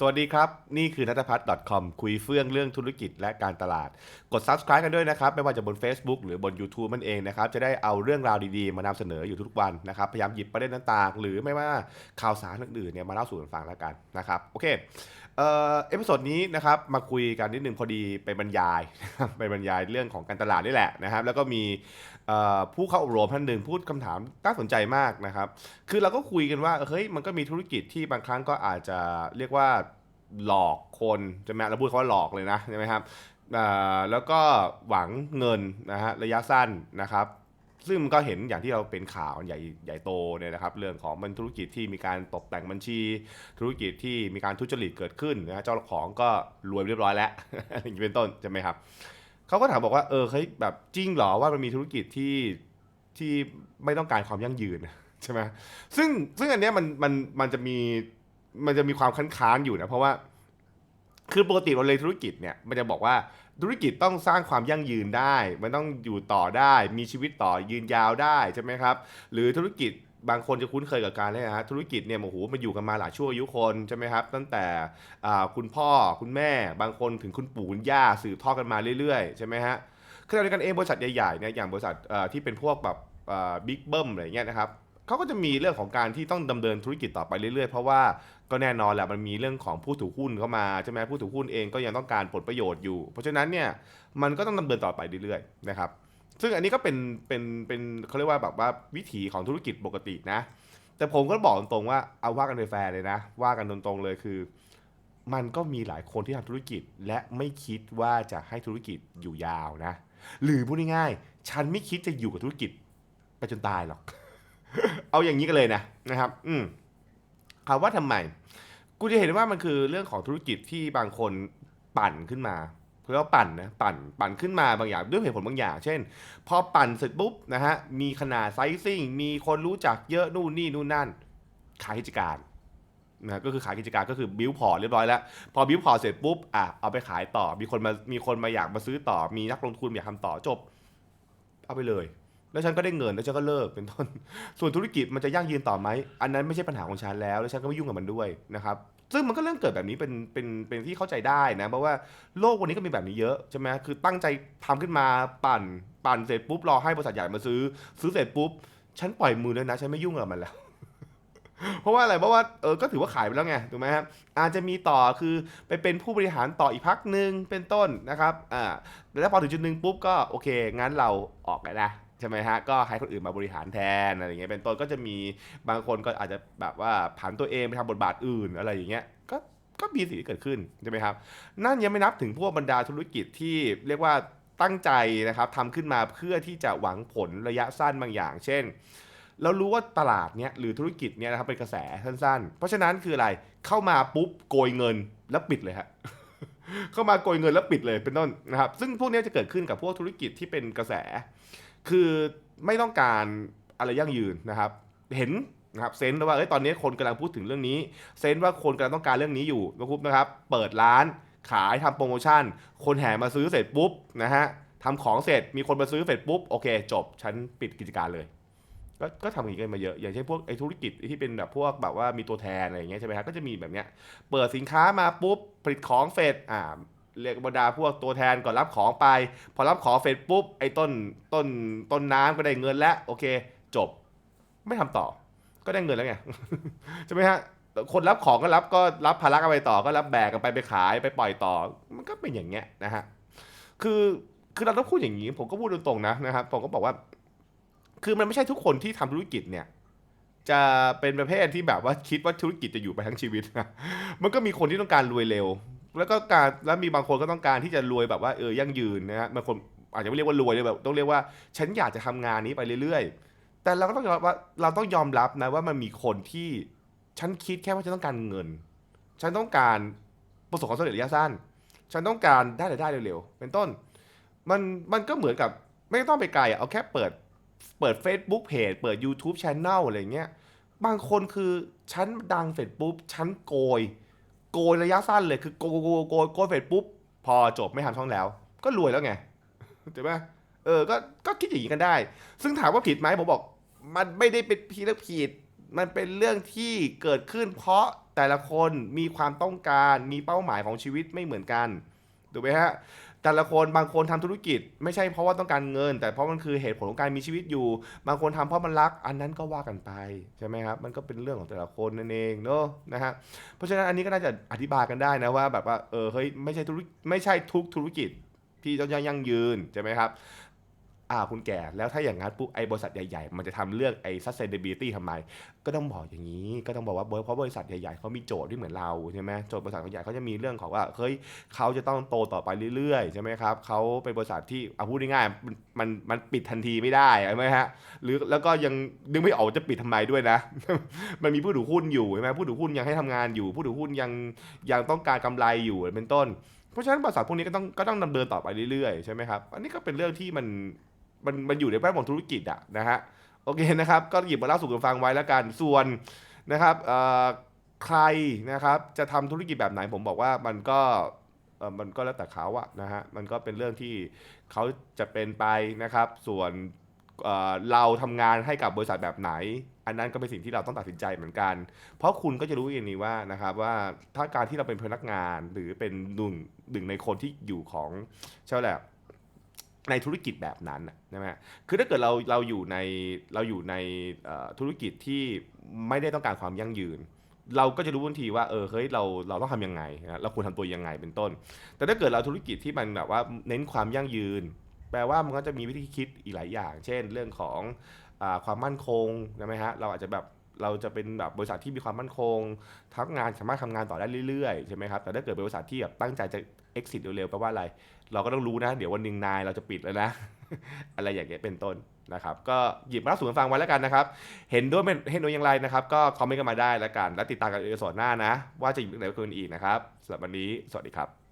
สวัสดีครับ นี่คือนัทพัฒน์ .com คุยเฟื่องเรื่องธุรกิจและการตลาด กด subscribe กันด้วยนะครับ ไม่ว่าจะบน Facebook หรือบน YouTube มันเองนะครับ จะได้เอาเรื่องราวดีๆ มานำเสนออยู่ทุกวันนะครับ พยายามหยิบประเด็นต่างๆ หรือไม่ว่าข่าวสารอื่นๆเนี่ยมาเล่าสู่กันฟังแล้วกันนะครับ โอเค เอพิโซดนี้นะครับมาคุยกันนิดนึงพอดีไปบรรยายไปบรรยายเรื่องของการตลาดนี่แหละนะครับ แล้วก็มีผู้เข้าอบรมท่านหนึ่งพูดคำถามน่าสนใจมากนะครับ คือเราก็คุยกันว่าเฮ้ยมันก็มีธุรกิจที่บางครั้งก็อาจจะเรียกว่าหลอกคนใช่ไหมเราพูดคำว่าหลอกเลยนะใช่ไหมครับแล้วก็หวังเงินนะฮะระยะสั้นนะครับ ซึ่งมันก็เห็นอย่างที่เราเป็นข่าวใหญ่ใหญ่โตเนี่ยนะครับ เรื่องของมันธุรกิจที่มีการตกแต่งบัญชี ธุรกิจที่มีการทุจริตเกิดขึ้นนะเจ้าของก็รวยเรียบร้อยแล้วอย่างเป็นต้นใช่ไหมครับเขาก็ถามบอกว่าเออเฮ้ยแบบจริงเหรอว่ามันมีธุรกิจที่ที่ไม่ต้องการความยั่งยืนใช่ไหมซึ่งซึ่งอันเนี้ยมันมันมันจะมีมันจะมีความคันค้านอยู่นะเพราะว่า คือปกติเราเลยธุรกิจเนี่ยมันจะบอกว่าธุรกิจต้องสร้างความยั่งยืนได้ มันต้องอยู่ต่อได้ มีชีวิตต่อยืนยาวได้ใช่ไหมครับ หรือธุรกิจบางคนจะคุ้นเคยกับการเลยนะฮะธุรกิจเนี่ยโอ้โหมันอยู่กันมาหลายชั่วอายุคนใช่ไหมครับ ตั้งแต่คุณพ่อคุณแม่ บางคนถึงคุณปู่คุณย่าสืบทอดกันมาเรื่อยๆใช่ไหมฮะขณะเดียวกันเองบริษัทใหญ่ๆเนี่ยอย่างบริษัทที่เป็นพวกแบบบิ๊กเบิ้มอะไรเงี้ยนะครับ เขาก็จะมีเรื่องของการที่ต้องดำเนินธุรกิจต่อไปเรื่อยๆ เพราะว่าก็แน่นอนแหละมันมีเรื่องของผู้ถือหุ้นเข้ามาใช่ไหมผู้ถือหุ้นเองก็ยังต้องการผลประโยชน์อยู่ เพราะฉะนั้นเนี่ยมันก็ต้องดำเนินต่อไปเรื่อยๆนะครับซึ่งอันนี้ก็เป็นเป็นเป็นเขาเรียกว่าแบบว่าวิถีของธุรกิจปกตินะ แต่ผมก็บอกตรงๆว่าเอาว่ากันโดยแฟร์เลยนะ ว่ากันตรงๆเลยคือ มันก็มีหลายคนที่ทำธุรกิจ และไม่คิดว่าจะให้ธุรกิจอยู่ยาวนะ หรือพูดง่ายๆฉันไม่คิดจะอยู่กับธุรกิจไปจนตายหรอก เอาอย่างนี้กันเลยนะนะครับ อืมถามว่าทำไม กูจะเห็นว่ามันคือเรื่องของธุรกิจที่บางคนปั่นขึ้นมาเพื่อปั่นนะปั่นปั่นขึ้นมาบางอย่างด้วยเหตุผลบางอย่าง เช่น พอปั่นเสร็จปุ๊บนะฮะมีขนาดไซซิ่ง มีคนรู้จักเยอะนู่นนี่นู่นนั่น ขายกิจการนะก็คือขายกิจการก็คือบิวพอร์ตเรียบร้อยแล้ว พอบิวพอร์ตเสร็จปุ๊บอะเอาไปขายต่อ มีคนมามีคนมาอยากมาซื้อต่อ มีนักลงทุนอยากทำต่อจบ เอาไปเลย แล้วฉันก็ได้เงินแล้วฉันก็เลิกเป็นต้น ส่วนธุรกิจมันจะยั่งยืนต่อไหม อันนั้นไม่ใช่ปัญหาของฉันแล้ว แล้วฉันก็ไม่ยุ่งกับมันด้วยนะครับ ซึ่งมันก็เรื่องเกิดแบบนี้เป็นเป็นเป็นที่เข้าใจได้นะ เพราะว่าโลกวันนี้ก็มีแบบนี้เยอะใช่ไหมคือตั้งใจทำขึ้นมาปั่น ปั่นเสร็จปุ๊บรอให้บริษัทใหญ่มาซื้อ ซื้อเสร็จปุ๊บ ฉันปล่อยมือแล้วนะ ฉันไม่ยุ่งกับมันแล้ว เพราะว่าอะไร เพราะว่าเออ ก็ถือว่าขายไปแล้วไง ถูกไหมครับ อาจจะมีต่อคือไปเป็นผู้บริหารต่ออีกพักหนึ่งเป็นต้นนะครับ อ่า แล้วพอถึงจุดหนึ่งปุ๊บก็โอเค งั้นเราออกแล้วนะ ใช่ไหมฮะ ก็ให้คนอื่นมาบริหารแทนอะไรอย่างเงี้ย เป็นต้นก็จะมีบางคนก็อาจจะแบบว่าผันตัวเองไปทำบทบาทอื่นอะไรอย่างเงี้ย ก็ก็มีสิ่งที่เกิดขึ้นใช่ไหมครับ นั่นยังไม่นับถึงพวกบรรดาธุรกิจที่เรียกว่าตั้งใจนะครับทำขึ้นมาเพื่อที่จะหวังผลระยะสั้นบางอย่าง เช่น เรารู้ว่าตลาดเนี้ยหรือธุรกิจเนี้ยนะครับเป็นกระแสสั้น ๆ เพราะฉะนั้นคืออะไร เข้ามาปุ๊บโกยเงินแล้วปิดเลยฮะเข้ามาโกยเงินแล้วปิดเลยเป็นต้นนะครับ ซึ่งพวกนี้จะเกิดขึ้นกับพวกธุรกิจที่เป็นกระแส คือไม่ต้องการอะไรยั่งยืนนะครับ เห็นนะครับเซนส์ว่าเอ้ยตอนนี้คนกำลังพูดถึงเรื่องนี้เซนส์ว่าคนกำลังต้องการเรื่องนี้อยู่นะครับนะครับ เปิดร้านขายทำโปรโมชั่น คนแห่มาซื้อเสร็จปุ๊บนะฮะทำของเสร็จมีคนมาซื้อเสร็จปุ๊บโอเค จบฉันปิดกิจการเลย ก็ก็ทำอย่างนี้กันมาเยอะ อย่างเช่นพวกไอ้ธุรกิจที่เป็นแบบพวกแบบว่ามีตัวแทนอะไรอย่างเงี้ยใช่ไหมครับก็จะมีแบบเนี้ยเปิดสินค้ามาปุ๊บผลิตของเสร็จอ่า เรียกบรรดาพวกตัวแทนก่อนรับของไป พอรับของเสร็จปุ๊บไอ้ต้นต้นต้นน้ำก็ได้เงินแล้วโอเค จบ ไม่ทำต่อ ก็ได้เงินแล้วไงใช่ไหมฮะคนรับของก็รับก็รับภาระกันไปต่อก็รับแบกกันไปไปขายไปปล่อยต่อ มันก็เป็นอย่างเงี้ยนะฮะคือคือเราต้องพูดอย่างนี้ผมก็พูดตรงๆนะนะครับผมก็บอกว่า คือมันไม่ใช่ทุกคนที่ทำธุรกิจเนี่ยจะเป็นประเภทที่แบบว่าคิดว่าธุรกิจจะอยู่ไปทั้งชีวิตนะมันก็มีคนที่ต้องการรวยเร็ว แล้วก็การแล้วมีบางคนก็ต้องการที่จะรวยแบบว่าเออยั่งยืนนะฮะบางคนอาจจะไม่เรียกว่ารวยเลยแบบต้องเรียกว่าฉันอยากจะทำงานนี้ไปเรื่อยๆ แต่เราก็ต้องยอมรับว่าเราต้องยอมรับนะว่ามันมีคนที่ฉันคิดแค่ว่าฉันต้องการเงิน ฉันต้องการประสบความสำเร็จระยะสั้น ฉันต้องการได้รายได้เร็วๆ เป็นต้น มันมันก็เหมือนกับไม่ต้องไปไกลเอาแค่เปิดเปิด Facebook Page เปิด YouTube Channel อะไรเงี้ย บางคนคือฉันดังเสร็จปุ๊บฉันโกย โกยระยะสั้นเลยคือโกยโกยโกยโกยเฟดปุ๊บ พอจบไม่ทำช่องแล้ว ก็รวยแล้วไงใช่ไหมเออก็ก็คิดอย่างนี้กันได้ ซึ่งถามว่าผิดไหมผมบอก มันไม่ได้เป็นพีและผิด มันเป็นเรื่องที่เกิดขึ้น เพราะแต่ละคนมีความต้องการมีเป้าหมายของชีวิตไม่เหมือนกันถูกไหมฮะ แต่ละคนบางคนทำธุรกิจ ไม่ใช่เพราะว่าต้องการเงิน แต่เพราะมันคือเหตุผลของการมีชีวิตอยู่ บางคนทำเพราะมันรัก อันนั้นก็ว่ากันไปใช่ไหมครับ มันก็เป็นเรื่องของแต่ละคนนั่นเองเนอะนะฮะ เพราะฉะนั้นอันนี้ก็น่าจะอธิบายกันได้นะว่าแบบว่าเออเฮ้ยไม่ใช่ธุรไม่ใช่ทุกธุรกิจที่ต้องยั่งยืนใช่ไหมครับ อ่าคุณแก่แล้วถ้าอย่างนั้นปุ๊บไอ้บริษัทใหญ่ๆ มันจะทำเรื่องไอ้ sustainability ทำไม ก็ต้องบอกอย่างนี้ ก็ต้องบอกว่าเพราะบริษัทใหญ่ๆเขามีโจทย์ที่เหมือนเราใช่ไหมโจทย์บริษัทใหญ่เขาจะมีเรื่องของว่าเฮ้ยเขาจะต้องโตต่อไปเรื่อยๆใช่ไหมครับเขาเป็นบริษัทที่เอาพูดง่ายๆมันมันมันปิดทันทีไม่ได้ใช่ไหมฮะหรือแล้วก็ยังนึกไม่ออกจะปิดทำไมด้วยนะ มันมีผู้ถือหุ้นอยู่ใช่ไหมผู้ถือหุ้นยังให้ทำงานอยู่ ผู้ถือหุ้นยังยังต้องการกำไรอยู่เป็นต้น เพราะฉะนั้นบริษัทพวกนี้ก็ต้องก็ต้องดำเนินต่อไปเรื่อยๆใช่ไหมครับอันนี้ก็เป็นเรื่องที่มัน มันมันอยู่ในแวดวงธุรกิจอะนะฮะโอเคนะครับ ก็หยิบมาเล่าสู่กันฟังไว้แล้วกันส่วนนะครับใครนะครับจะทำธุรกิจแบบไหนผมบอกว่ามันก็มันก็แล้วแต่เขาอะนะฮะมันก็เป็นเรื่องที่เขาจะเป็นไปนะครับ ส่วนเเราทำงานให้กับบริษัทแบบไหน อันนั้นก็เป็นสิ่งที่เราต้องตัดสินใจเหมือนกัน เพราะคุณก็จะรู้อย่างนี้ว่านะครับว่าถ้าการที่เราเป็นพนักงานหรือเป็นหนึ่งหนึ่งในคนที่อยู่ของใช่ไหมแหละ ในธุรกิจแบบนั้นนะฮะคือถ้าเกิดเราเราอยู่ในเราอยู่ในธุรกิจที่ไม่ได้ต้องการความยั่งยืน เราก็จะรู้ทันทีว่าเออเฮ้ยเราเราต้องทำยังไงนะเราควรทำตัวยังไงเป็นต้น แต่ถ้าเกิดเราธุรกิจที่มันแบบว่าเน้นความยั่งยืน แปลว่ามันก็จะมีวิธีคิดอีกหลายอย่าง เช่น เรื่องของอความมั่นคงใช่ไหมฮะเราอาจจะแบบเราจะเป็นแบบบริษัทที่มีความมั่นคงทักงานสามารถทำงานต่อได้เรื่อยๆใช่ไหมครับแต่ถ้าเกิดเป็นบริษัทที่แบบตั้งใจจะ exit เร็วๆแปลว่าอะไร เราก็ต้องรู้นะเดี๋ยววันหนึ่งนายเราจะปิดแล้วนะ อะไรอย่างเงี้ยเป็นต้นนะครับ ก็หยิบมาเล่าสู่กันฟังไว้แล้วกันนะครับ เห็นด้วยไม่เห็นด้วยอย่างไรนะครับ ก็คอมเมนต์กันมาได้แล้วกัน แล้วติดตามกันในส่วนหน้านะ ว่าจะหยิบเรื่องไหนมาคุยกันอีกนะครับสำหรับวันนี้สวัสดีครับ